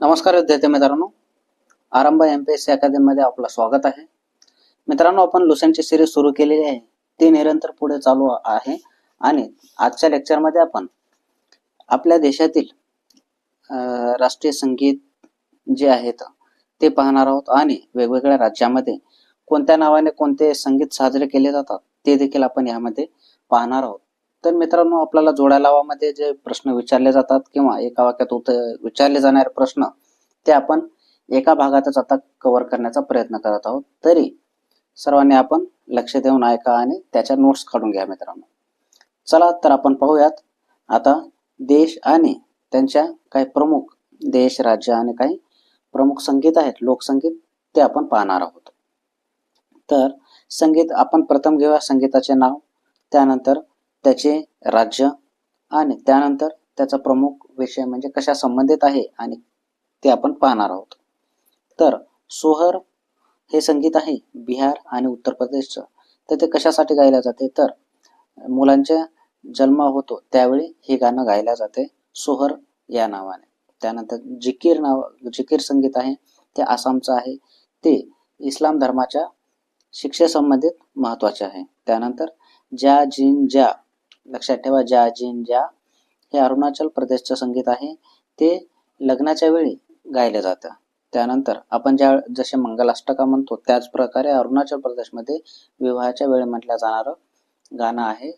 नमस्कार विद्यार्थी मित्रांनो. आरंभ एम पी एस सी अकॅडमीमध्ये आपलं स्वागत आहे. मित्रांनो आपण लुसेंटची सिरीज सुरू केलेली आहे. ती निरंतर पुढे चालू आहे आणि आजच्या लेक्चरमध्ये आपण आपल्या देशातील राष्ट्रीय संगीत जे आहेत ते पाहणार आहोत आणि वेगवेगळ्या राज्यामध्ये कोणत्या नावाने कोणते संगीत साजरे केले जातात ते देखील आपण यामध्ये पाहणार आहोत. तर मित्रांनो आपल्याला जोड्या लावामध्ये जे प्रश्न विचारले जातात किंवा एका वाक्यात उत्तर विचारले जाणारे प्रश्न ते आपण एका भागातच आता कव्हर करण्याचा प्रयत्न करत आहोत. तरी सर्वांनी आपण लक्ष देऊन ऐका आणि त्याच्या नोट्स काढून घ्या मित्रांनो. चला तर आपण पाहूयात. आता देश आणि त्यांच्या काही प्रमुख देश राज्य आणि काही प्रमुख संगीत आहेत लोकसंगीत ते आपण पाहणार आहोत. तर संगीत आपण प्रथम घेऊया संगीताचे नाव. त्यानंतर त्याचे राज्य आणि त्यानंतर त्याचा प्रमुख विषय म्हणजे कशा संबंधित आहे आणि ते आपण पाहणार आहोत. तर सोहर हे संगीत आहे बिहार आणि उत्तर प्रदेशचं. तर ते कशासाठी गायले जाते? तर मुलांच्या जन्म होतो त्यावेळी हे गाणं गायलं जाते सोहर या नावाने. त्यानंतर जिकीर नाव जिकीर संगीत आहे ते आसामचं आहे. ते इस्लाम धर्माच्या शिक्षेसंबंधित महत्त्वाचे आहे. त्यानंतर ज्या जिन ज्या लक्षात ठेवा ज्या जिन ज्या हे अरुणाचल प्रदेशचं संगीत आहे ते लग्नाच्या वेळी गायलं जातं. त्यानंतर आपण ज्या जसे मंगलाष्टका म्हणतो त्याच प्रकारे अरुणाचल प्रदेशमध्ये विवाहाच्या वेळी म्हटलं जाणारं गाणं आहे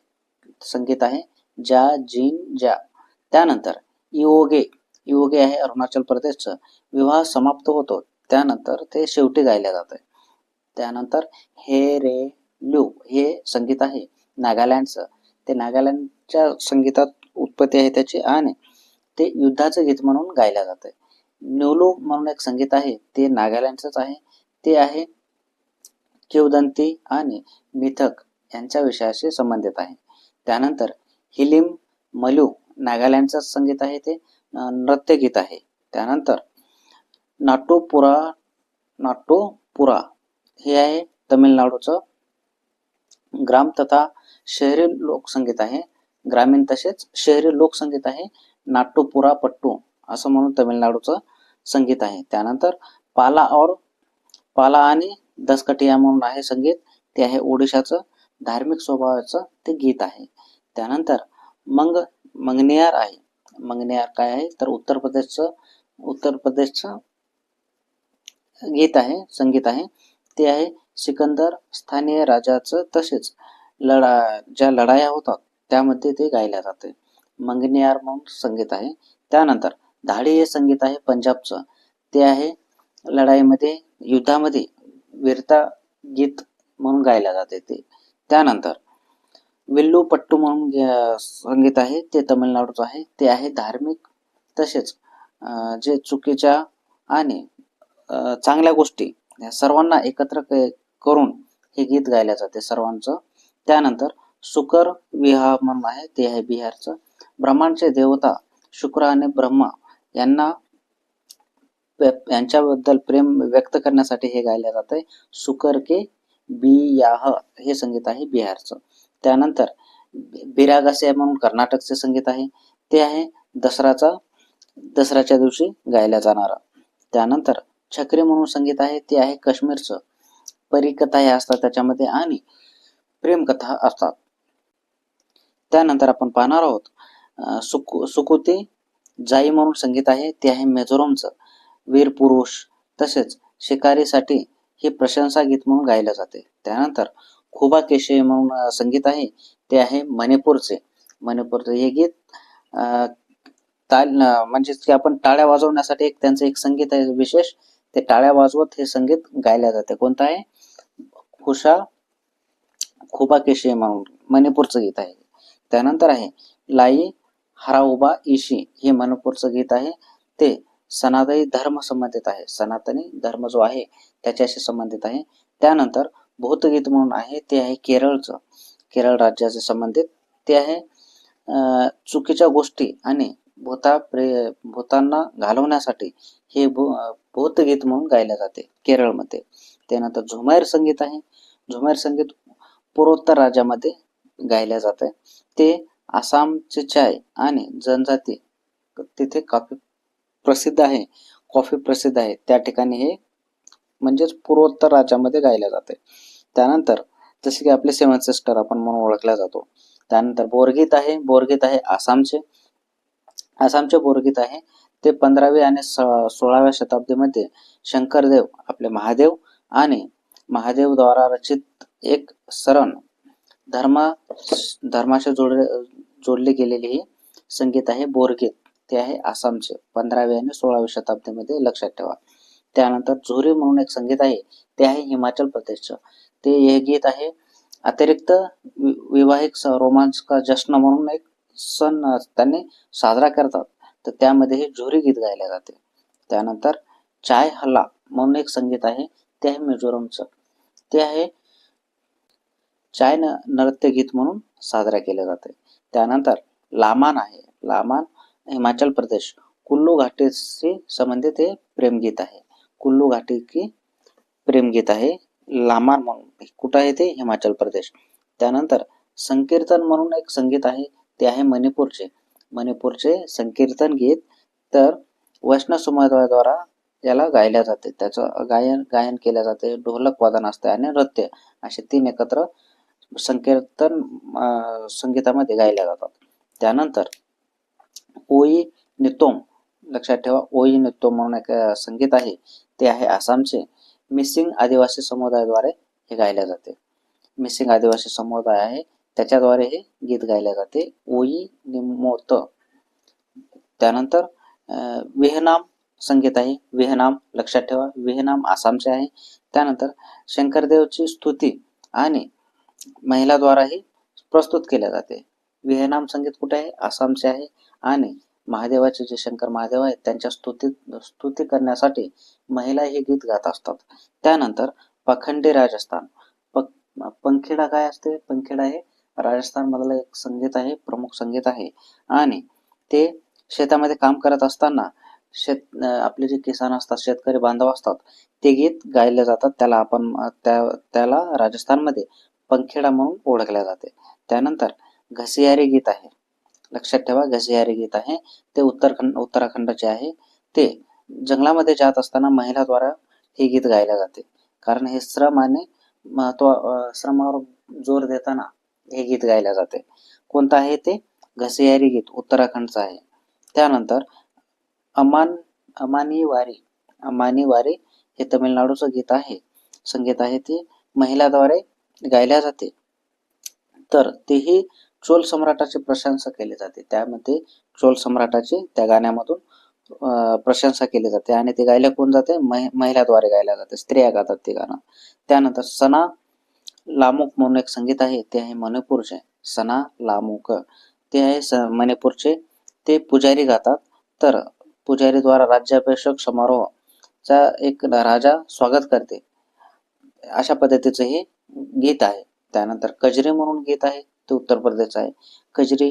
संगीत आहे ज्या जिन ज्या. त्यानंतर योगे योगे आहे अरुणाचल प्रदेशचं. विवाह समाप्त होतो त्यानंतर ते शेवटी गायले जाते त्यानंतर हे रे ल्यू हे संगीत आहे नागालँडचं. ते नागालँडच्या संगीतात उत्पत्ती आहे त्याची आणि ते युद्धाचं गीत म्हणून गायलं जातं न्यूलू म्हणून एक संगीत आहे ते नागालँडचंच आहे. ते आहे किवदंती आणि मिथक यांच्या विषयाशी संबंधित आहे. त्यानंतर हिलिम मलू नागालँडचं संगीत आहे ते नृत्यगीत आहे. त्यानंतर नाटोपुरा नाटोपुरा हे आहे तमिळनाडूचं ग्राम तथा शहरी लोकसंगीत आहे ग्रामीण तसेच शहरी लोकसंगीत आहे नाट्टुपुरा पट्टू असं म्हणून तमिळनाडूचं संगीत आहे. त्यानंतर पाला और पाला आणि दसकटिया म्हणून आहे संगीत ते आहे ओडिशाचं धार्मिक स्वभावाचं ते गीत आहे. त्यानंतर मंग मंगनियार आहे. मंगनियार काय आहे? तर उत्तर प्रदेशचं उत्तर प्रदेशचं गीत आहे संगीत आहे. ते आहे सिकंदर स्थानीय राजाचं तसेच लढा ज्या लढाया होतात त्यामध्ये ते गायल्या जाते. मंगनियार म्हणून संगीत आहे. त्यानंतर धाडी हे संगीत आहे पंजाबचं. ते आहे लढाईमध्ये युद्धामध्ये वीरता गीत म्हणून गायला जाते ते. त्यानंतर विल्लू पट्टू म्हणून संगीत आहे. ते तमिळनाडूचं आहे. ते आहे धार्मिक तसेच जे चुकीच्या आणि चांगल्या गोष्टी या सर्वांना एकत्र करून हे गीत गायले जाते. सर्वांचं त्यानंतर शुकर विवाह म्हणून आहे ते आहे बिहारचं. ब्रह्मांडचे देवता शुक्र आणि ब्रह्मा यांना यांच्याबद्दल प्रेम व्यक्त करण्यासाठी हे गायले जाते शुकर के बियाह हे संगीत आहे बिहारचं. त्यानंतर बिरागासे म्हणून कर्नाटकचे संगीत आहे. ते आहे दसराचा दसऱ्याच्या दिवशी गायला जाणारं. त्यानंतर छकरी म्हणून संगीत आहे ते आहे काश्मीरचं. परिकथा हे असतात त्याच्यामध्ये आणि प्रेमकथा असतात. त्यानंतर आपण पाहणार आहोत सुकु सुकुते जाई म्हणून संगीत आहे ते आहे मेझोरमचं वीर पुरुष तसेच शिकारीसाठी हे प्रशंसा गीत म्हणून गायलं जाते. त्यानंतर खुबा केशे म्हणून संगीत आहे ते आहे मणिपूरचे. मणिपूरचे हे गीत अं, ताल म्हणजेच की आपण टाळ्या वाजवण्यासाठी एक त्यांचं एक संगीत आहे विशेष ते टाळ्या वाजवत हे संगीत गायले जाते. कोणतं आहे? खुशा खुबा केशे म्हणून मणिपूरचं गीत आहे. त्यानंतर आहे लाई हराउबा इशी हे मणिपूरचं गीत आहे. ते सनातनी धर्म संबंधित आहे. सनातनी धर्म जो आहे त्याच्याशी संबंधित आहे. त्यानंतर भूतगीत म्हणून आहे ते आहे केरळचं. केरळ राज्याचे संबंधित. ते आहे अं, चुकीच्या गोष्टी आणि भूता प्रे भूतांना घालवण्यासाठी हे भूतगीत म्हणून गायले जाते केरळमध्ये. त्यानंतर झुमैर संगीत आहे. झुमैर संगीत पूर्वोत्तर राज्यामध्ये गायले जाते ते आसामचे चाय आणि जनजाती तिथे कॉफी प्रसिद्ध आहे. कॉफी प्रसिद्ध आहे. त्या ठिकाणी हे म्हणजेच पूर्वोत्तर राज्यामध्ये गायले जाते त्यानंतर जसे की आपले सेवन सिस्टर आपण म्हणून ओळखला जातो. त्यानंतर बोरगीत आहे. बोरगीत आहे आसामचे. आसामचे बोरगीत आहे. ते पंधरावी आणि स- सोळाव्या शताब्दीमध्ये शंकरदेव आपले महादेव आणि महादेवद्वारा रचित एक सरण. धर्मा धर्माशी जोडले जोडले गेलेले हे संगीत आहे बोरगीत. ते आहे आसामचे. पंधराव्या आणि सोळाव्या शताब्दीमध्ये लक्षात ठेवा. त्यानंतर झोरी म्हणून एक संगीत आहे. ते आहे हिमाचल प्रदेशचं. ते हे गीत आहे अतिरिक्त वि- विवाहिक रोमांच का जश्न म्हणून एक सण त्यांनी साजरा करतात. तर त्यामध्ये हे झोरी गीत गायले जाते. त्यानंतर चाय हल्ला म्हणून एक संगीत आहे. ते आहे मिझोरमचं. ते आहे चायन नृत्यगीत नृत्य गीत म्हणून साजरा केले जाते त्यानंतर लामान आहे. लामान हिमाचल प्रदेश. कुल्लू घाटीशी संबंधित हे प्रेमगीत आहे. कुल्लू घाटी की प्रेमगीत आहे. लामान म्हणून कुठं आहे ते? हिमाचल प्रदेश. त्यानंतर संकीर्तन म्हणून एक संगीत आहे. ते आहे मणिपूरचे. मणिपूरचे संकीर्तन गीत तर वैष्णव समुदायाद्वारा याला गायल्या जाते. त्याचं गायन गायन केले जाते. ढोलक वादन असते आणि नृत्य असे तीन एकत्र संकीर्तन संगीतामध्ये गायल्या जातात. त्यानंतर ओई नितोम लक्षात ठेवा ओई नितोम म्हणून एक संगीत आहे ते आहे आसामचे मिसिंग आदिवासी समुदायाद्वारे हे गायले जाते. मिसिंग आदिवासी समुदाय आहे त्याच्याद्वारे हे गीत गायले जाते. ओई निमोत त्यानंतर विहनाम संगीत आहे विहनाम लक्षात ठेवा विहनाम आसामचे आहे. त्यानंतर शंकरदेवची स्तुती आणि महिलाद्वाराही प्रस्तुत केले जाते. विहनाम संगीत कुठे आहे? आसामचे आहे. आणि महादेवाचे जे शंकर महादेव आहेत त्यांच्या स्तुती स्तुती करण्यासाठी महिला हे गीत गात असतात. त्यानंतर पखंडी राजस्थान. पंखेडा काय असते? पंखेडा हे राजस्थान मधलं एक संगीत आहे प्रमुख संगीत आहे. आणि ते शेतामध्ये काम करत असताना शेत आपले जे किसान असतात शेतकरी बांधव असतात ते गीत गायले जातात. त्याला आपण त्या त्याला राजस्थानमध्ये पंखेडा म्हणून ओळखले जाते. त्यानंतर घसियारी गीत आहे. लक्षात ठेवा घसियारी गीत आहे. ते उत्तराखंड उत्तराखंडचे आहे ते जंगलामध्ये जात असताना महिलाद्वारा हे गीत गायले जाते. कारण हे श्रम आणि महत्त्व श्रमावर जोर देताना हे गीत गायले जाते. कोणतं आहे ते? घसियारी गीत उत्तराखंडचं आहे. त्यानंतर अमान अमानी वारी अमानी वारी हे तमिळनाडूचं गीत आहे. संगीत आहे ते महिलाद्वारे गायल्या जाते. तर तेही चोल सम्राटाची प्रशंसा केली जाते. त्यामध्ये चोल सम्राटाची त्या गाण्यामधून प्रशंसा केली जाते आणि ते गायल्या कोण जाते? महि- महिलाद्वारे गायल्या जाते. स्त्रिया गातात ते गाणं. त्यानंतर सना लामुक म्हणून एक संगीत आहे. ते आहे मणिपूरचे. सना लामुक. ते आहे स मणिपूरचे. ते पुजारी गातात. तर पुजारीद्वारा राज्याभिषेक समारोहचा एक राजा स्वागत करते. अशा पद्धतीचं हे गीत आहे. त्यानंतर कजरी म्हणून गीत आहे. ते उत्तर प्रदेश आहे. कजरी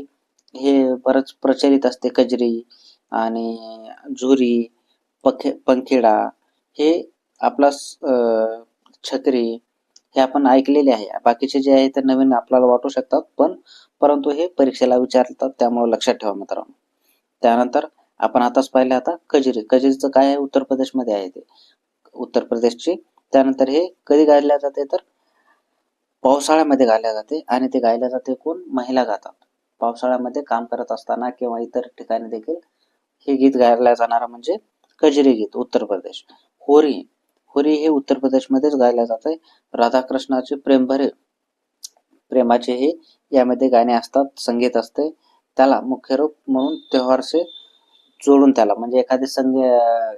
हे बरंच प्रचलित असते. कजरी आणि झुरी पखे पंखेडा हे आपला छत्री हे आपण ऐकलेले आहे. बाकीचे जे आहे ते नवीन आपल्याला वाटू शकतात. पण परंतु हे परीक्षेला विचारतात. त्यामुळे लक्षात ठेवा मित्रांनो. त्यानंतर आपण आताच पाहिलं आता कजरी. कजरीचं काय आहे? उत्तर प्रदेशमध्ये आहे ते. उत्तर प्रदेशची. त्यानंतर हे कधी गायल्या जाते तर? पावसाळ्यामध्ये गायल्या जाते आणि ते गायल्या जाते कोण? महिला गातात. पावसाळ्यामध्ये काम करत असताना किंवा इतर ठिकाणी देखील हे गीत गायला जाणारं म्हणजे कजरी गीत उत्तर प्रदेश. होरी होरी हे उत्तर प्रदेशमध्येच गायलं जाते. राधाकृष्णाचे प्रेमभरे प्रेमाचे हे यामध्ये गाणे असतात संगीत असते. त्याला मुख्य रूप म्हणून त्योहारसे जोडून त्याला म्हणजे एखादे संग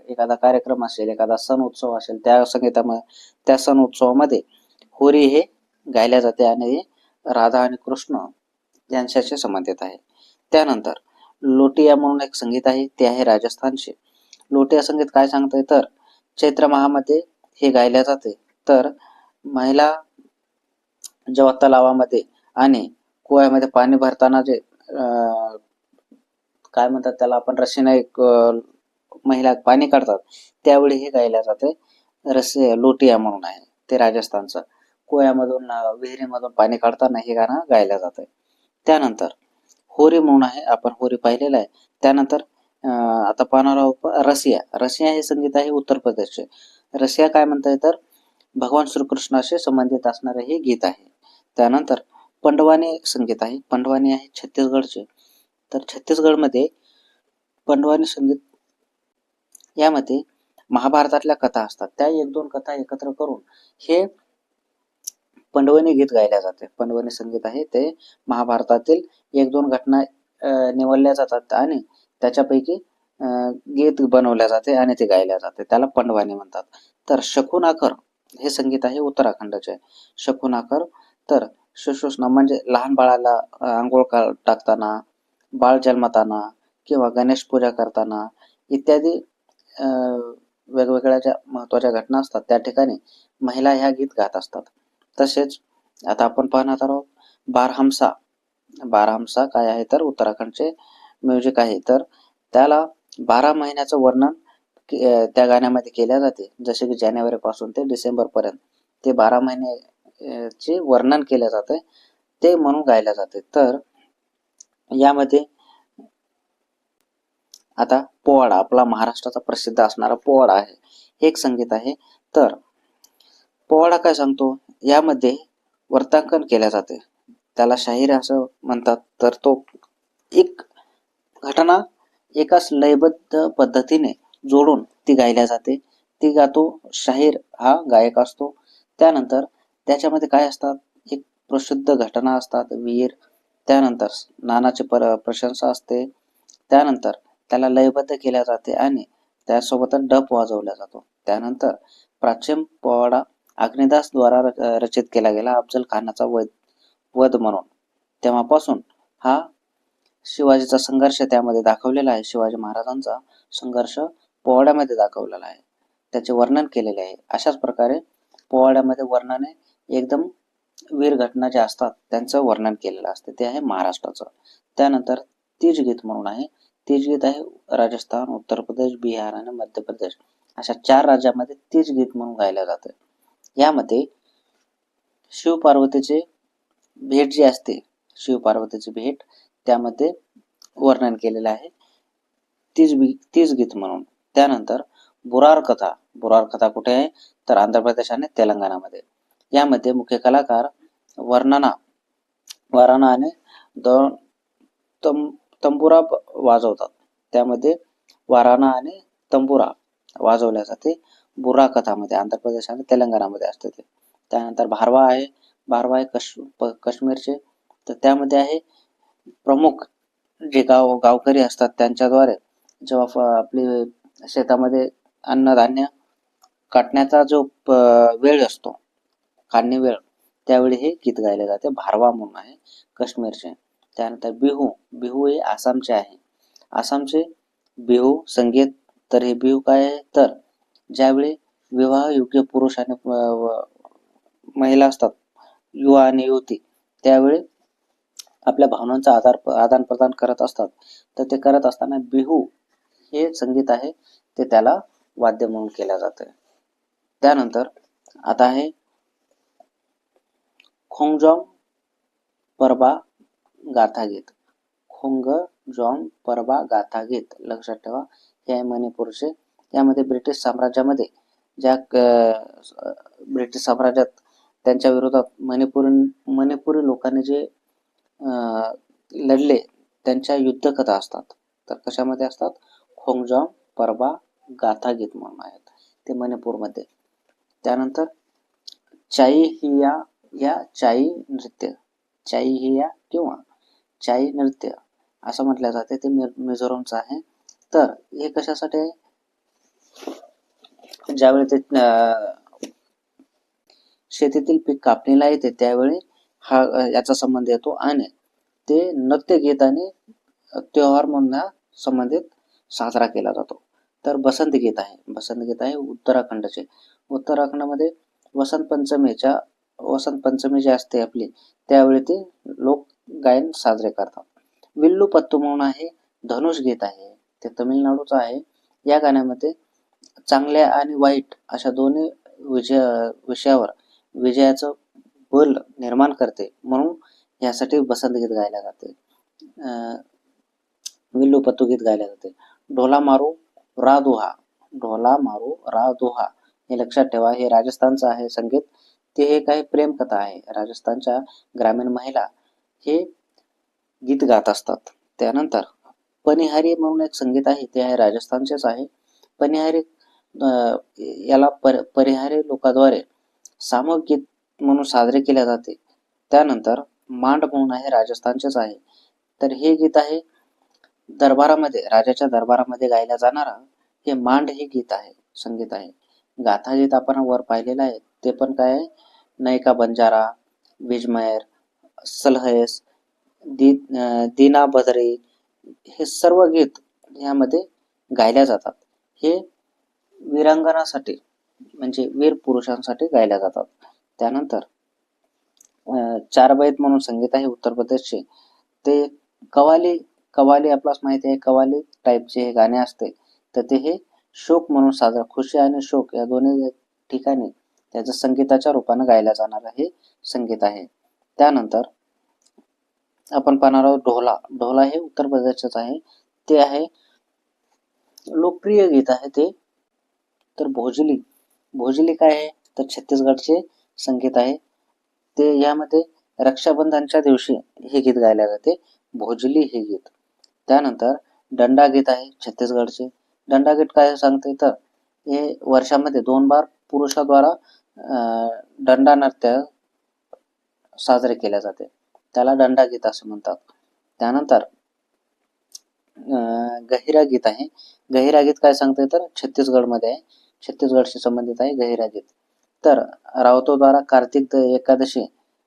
एखादा कार्यक्रम असेल एखादा सण उत्सव असेल त्या संगीतामध्ये त्या सण उत्सवामध्ये होरी हे गायल्या जाते आणि राधा आणि कृष्ण यांच्याशी संबंधित आहे त्यानंतर लोटिया म्हणून एक संगीत आहे ते आहे राजस्थानचे. लोटिया संगीत काय सांगतंय? तर चैत्र महामध्ये हे गायल्या जाते. तर महिला जेव्हा तलावामध्ये आणि कुव्यामध्ये पाणी भरताना जे अं, काय म्हणतात त्याला आपण रशीने एक महिला पाणी काढतात त्यावेळी हे गायल्या जाते. रस्से लोटिया म्हणून आहे ते राजस्थानचं. कोयामधून विहिरीमधून पाणी काढताना हे गाणं गायलं जातं त्यानंतर होरी म्हणून आहे आपण होरी पाहिलेलं आहे. त्यानंतर आता पाहणार आहोत रसिया. रसिया हे संगीत आहे उत्तर प्रदेशचे. रसिया काय म्हणताय तर भगवान श्रीकृष्णाशी संबंधित असणारे हे गीत आहे. त्यानंतर पंडवानी संगीत आहे. पंडवानी आहे छत्तीसगडचे. तर छत्तीसगडमध्ये पंडवानी संगीत यामध्ये महाभारतातल्या कथा असतात. त्या एक दोन कथा एकत्र करून हे पंडवनी गीत गायल्या जाते. पंडवनी संगीत आहे ते महाभारतातील एक दोन घटना निवडल्या जातात आणि त्याच्यापैकी गीत बनवल्या जाते आणि ते गायल्या जाते. त्याला पंडवानी म्हणतात. तर शकुनाकर हे संगीत आहे उत्तराखंडचे. शकुनाकर तर सुश्रुष्णा म्हणजे लहान बाळाला आंघोळ का- टाकताना बाळ जन्मताना किंवा गणेश पूजा करताना इत्यादी वेगवेगळ्या ज्या महत्त्वाच्या घटना असतात त्या ठिकाणी महिला ह्या गीत गात असतात. तसेच आता आपण पाहणार आहोत बारहमसा. बारहमसा काय आहे तर उत्तराखंडचे म्युझिक आहे. तर त्याला बारा महिन्याचं वर्णन त्या गाण्यामध्ये केल्या जाते. जसे की जानेवारी पासून ते डिसेंबर पर्यंत ते बारा महिने चे वर्णन केले जाते. ते म्हणून गायले जाते. तर यामध्ये आता पोवाडा आपला महाराष्ट्राचा प्रसिद्ध असणारा पोवाडा आहे. हे एक संगीत आहे. तर पोवाडा काय सांगतो? यामध्ये वर्तांकन केल्या जाते. त्याला शाहीर असं म्हणतात. तर तो एक घटना एकाच लयबद्ध पद्धतीने जोडून ती गायल्या जाते. ती गातो शाहीर हा गायक असतो. त्यानंतर त्याच्यामध्ये काय असतात? एक प्रसिद्ध घटना असतात वीर. त्यानंतर नानाची पर प्रशंसा असते. त्यानंतर त्याला लयबद्ध केल्या जाते आणि त्यासोबतच डप वाजवला जातो. त्यानंतर प्राचीन पोवाडा अग्निदास द्वारा र- रचित केला गेला अफजल खानाचा वध वध म्हणून. तेव्हापासून हा शिवाजीचा संघर्ष त्यामध्ये दाखवलेला आहे. शिवाजी महाराजांचा संघर्ष पोवाड्यामध्ये दाखवलेला आहे. त्याचे वर्णन केलेले आहे. अशाच प्रकारे पोवाड्यामध्ये वर्णने एकदम वीर घटना ज्या असतात त्यांचं वर्णन केलेलं असते. ते आहे महाराष्ट्राचं. त्यानंतर तीज गीत म्हणून आहे. तीज गीत आहे राजस्थान उत्तर प्रदेश बिहार आणि मध्य प्रदेश. अशा चार राज्यामध्ये तीज गीत म्हणून गायलं जाते. यामध्ये शिव पार्वतीचे भेट जी असते शिव पार्वतीची भेट त्यामध्ये वर्णन केलेलं आहे. तीज बी तीज गीत म्हणून. त्यानंतर बुरार कथा. बुरार कथा कुठे आहे? तर आंध्र प्रदेश आणि तेलंगणामध्ये. यामध्ये मुख्य कलाकार वर्णना वराना आणि दोन तम तंबुरा वाजवतात. त्यामध्ये वाराना आणि तंबुरा वाजवल्या जाते. बुरा कथामध्ये आंध्र प्रदेश आणि तेलंगणामध्ये असते ते. त्यानंतर भारवा आहे. भारवा आहे कश प- काश्मीरचे. तर त्यामध्ये आहे प्रमुख जे गाव गावकरी असतात त्यांच्याद्वारे जेव्हा आपली शेतामध्ये अन्नधान्य काटण्याचा जो वेळ असतो काढणी वेळ त्यावेळी हे गीत गायले जाते. भारवा म्हणून आहे काश्मीरचे. त्यानंतर बिहू बिहू हे आसामचे आहे. आसामचे बिहू संगीत तर हे बिहू काय आहे? तर ज्यावेळी विवाह योग्य पुरुष आणि महिला असतात युवा आणि युवती त्यावेळी आपल्या भावनांचा आधार आदान प्रदान करत असतात. तर ते करत असताना बिहू हे संगीत आहे ते त्याला वाद्य म्हणून केल्या जाते. त्यानंतर आता आहे खोंगजॉम परबा गाथा गीत. खोंग जॉम परबा गाथा गीत. लक्षात ठेवा हे आहे मणिपूरचे त्यामध्ये ब्रिटिश साम्राज्यामध्ये ज्या ब्रिटिश साम्राज्यात त्यांच्या विरोधात मणिपुरी मणिपुरी लोकांनी जे लढले त्यांच्या युद्धकथा असतात. तर कशामध्ये असतात? खोंगजॉम परबा गाथा गीत म्हणून आहेत. ते मणिपूरमध्ये. त्यानंतर चाई हिया या चाई नृत्य चाई हिया किंवा चाई नृत्य असं म्हटलं जाते. ते मि- मिझोरमचं आहे. तर हे कशासाठी आहे? ज्यावेळी ते शेतीतील पीक कापणीला येते त्यावेळी हा याचा संबंध येतो आणि ते नृत्य गीत आणि त्योहार म्हणून हा संबंधित साजरा केला जातो. तर बसंत गीत आहे. बसंत गीत आहे उत्तराखंडचे. उत्तराखंडमध्ये वसंत पंचमीच्या वसंत पंचमी जी असते आपली त्यावेळी ते लोक गायन साजरे करतात. विल्लू पत्तू म्हणून आहे धनुष गीत आहे ते तमिळनाडूचं आहे. या गाण्यामध्ये चांगल्या आणि वाईट अशा दोन्ही विजय विषयावर विजयाचं बल निर्माण करते. म्हणून यासाठी बसंत गीत गायला जाते. अं, विल्लू पत्तू गीत गायला जाते. ढोला मारू रा दुहा. ढोला मारू रा दुहा. हे लक्षात ठेवा हे राजस्थानचं आहे संगीत. ते हे काही प्रेमकथा आहे. राजस्थानच्या ग्रामीण महिला हे गीत गात असतात. त्यानंतर पनिहारी म्हणून एक संगीत आहे ते आहे राजस्थानचेच आहे. परिहारे याला पर परिहारी लोकांद्वारे सामूहिक गीत म्हणून साजरे केले जाते. त्यानंतर मांड म्हणून आहे राजस्थानचेच आहे. तर हे गीत आहे दरबारामध्ये राजाच्या दरबारामध्ये गायला जाणारा हे मांड हे गीत आहे संगीत आहे. गाथा गीत आपण वर पाहिलेलं आहे ते पण काय आहे? नयका बंजारा विजमयर सलहेस दी दीना बदरे हे सर्व गीत यामध्ये गायल्या जातात. हे वीरांगणासाठी म्हणजे वीर पुरुषांसाठी गायल्या जातात. त्यानंतर चार बैत म्हणून संगीत आहे उत्तर प्रदेशचे. ते कवाली कवाली आपल्यास माहिती आहे कवाली टाईपचे हे गाणे असते. तर ते हे शोक म्हणून साजरा खुशी आणि शोक या दोन्ही ठिकाणी त्याचं संगीताच्या रूपाने गायला जाणारं हे संगीत आहे. त्यानंतर आपण पाहणार आहोत ढोला. ढोला हे उत्तर प्रदेशच आहे. ते आहे लोकप्रिय गीत आहे ते. तर भोजली. भोजली काय आहे? तर छत्तीसगडचे संगीत आहे. ते यामध्ये रक्षाबंधनच्या दिवशी हे गीत गायले जाते. भोजली हे गीत. त्यानंतर दंडा गीत आहे छत्तीसगडचे. दंडा गीत काय सांगते? तर हे वर्षामध्ये दोन बार पुरुषाद्वारा दंडा नृत्य साजरे केले जाते. त्याला दंडा गीत असं म्हणतात. त्यानंतर गहिरा गीत आहे. गहिरा गीत काय सांगते तर छत्तीसगडमध्ये आहे. छत्तीसगडशी संबंधित आहे गहिरा गीत तर रावतोद्वारा कार्तिक एकादशी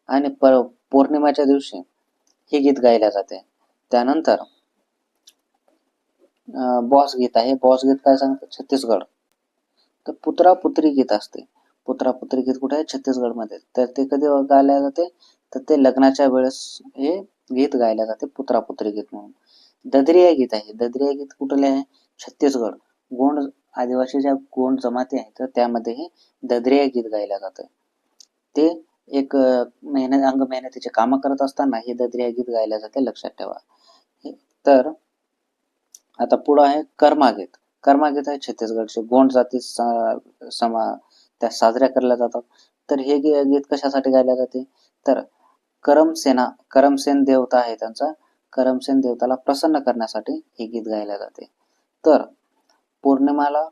आणि पौर्णिमाच्या दिवशी हे गीत गायले जाते. त्यानंतर बॉस गीत आहे. बॉस गीत काय सांगते छत्तीसगड. तर पुत्रा पुत्री गीत असते. पुत्रा पुत्री गीत कुठे आहे? छत्तीसगडमध्ये. तर ते कधी गायले जाते? तर ते लग्नाच्या वेळेस हे गीत गायले जाते पुत्रा पुत्री गीत म्हणून. ददरिया गीत आहे ददरिया गीत कुठले आहे? छत्तीसगड. गोंड आदिवासी ज्या गोंड जमाती आहे तर त्यामध्ये हे ददरिया गीत गायला जातं. ते एक मेहनत अंग मेहनतीचे कामं करत असताना हे ददरिया गीत गायला जाते लक्षात ठेवा. तर आता पुढं आहे कर्मागीत. कर्मागीत आहे छत्तीसगडचे. गोंड जाती समा त्या साजऱ्या केल्या जातात. तर हे गीत कशासाठी गायले जाते? तर करमसेना करमसेन देवता आहे त्यांचा. करमसेन देवताला प्रसन्न करण्यासाठी हे गीत गायले जाते. तर पौर्णिमाला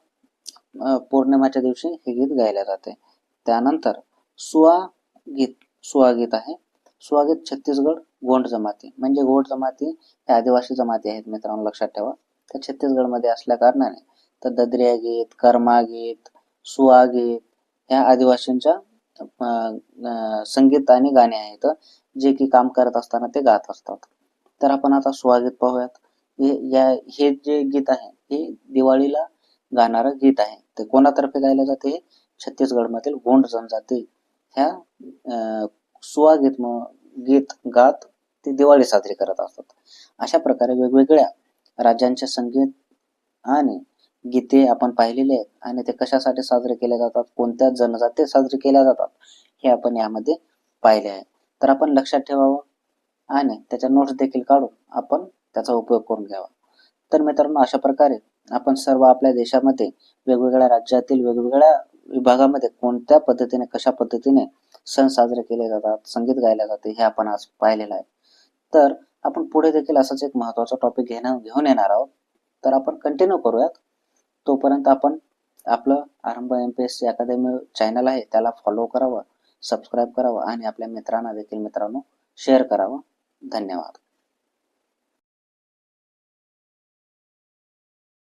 पौर्णिमाच्या दिवशी हे गीत गायले जाते. त्यानंतर सुआ गीत सुआ गीत आहे. सुआ गीत छत्तीसगड गोंड जमाती म्हणजे गोंड जमाती हे आदिवासी जमाती आहेत मित्रांनो लक्षात ठेवा. त्या छत्तीसगडमध्ये असल्या कारणाने तर ददरिया गीत कर्मा गीत सुआ गीत ह्या आदिवासींच्या अं, संगीत आणि गाणे आहेत जे की काम करत असताना ते गात असतात. तर आपण आता स्वागत पाहूयात. हे या हे जे गीत आहे हे दिवाळीला गाणारं गीत आहे. ते कोणातर्फे गायलं जाते? हे छत्तीसगडमधील गोंड जनजाती. ह्या सुवागीत गीत गात ते दिवाळी साजरी करत असतात. अशा प्रकारे वेगवेगळ्या राज्यांचे संगीत आणि गीते आपण पाहिलेले आहेत आणि ते कशासाठी साजरे केले जातात? कोणत्या जनजाती साजरे केल्या जातात? हे आपण यामध्ये पाहिले आहे. तर आपण लक्षात ठेवावं आणि त्याच्या नोट्स देखील काढून आपण त्याचा उपयोग करून घ्यावा. तर मित्रांनो अशा प्रकारे आपण सर्व आपल्या देशामध्ये वेगवेगळ्या राज्यातील वेगवेगळ्या विभागामध्ये कोणत्या पद्धतीने कशा पद्धतीने सण साजरे केले जातात संगीत गायले जाते हे आपण आज पाहिलेलं आहे. तर आपण पुढे देखील असाच एक महत्त्वाचा टॉपिक घेणं घेऊन येणार आहोत. तर आपण कंटिन्यू करूयात. तोपर्यंत आपण आपलं Aarambh M P S C academy channel आहे त्याला फॉलो करावं सबस्क्राईब करावं आणि आपल्या मित्रांना देखील मित्रांनो शेअर करावं. धन्यवाद.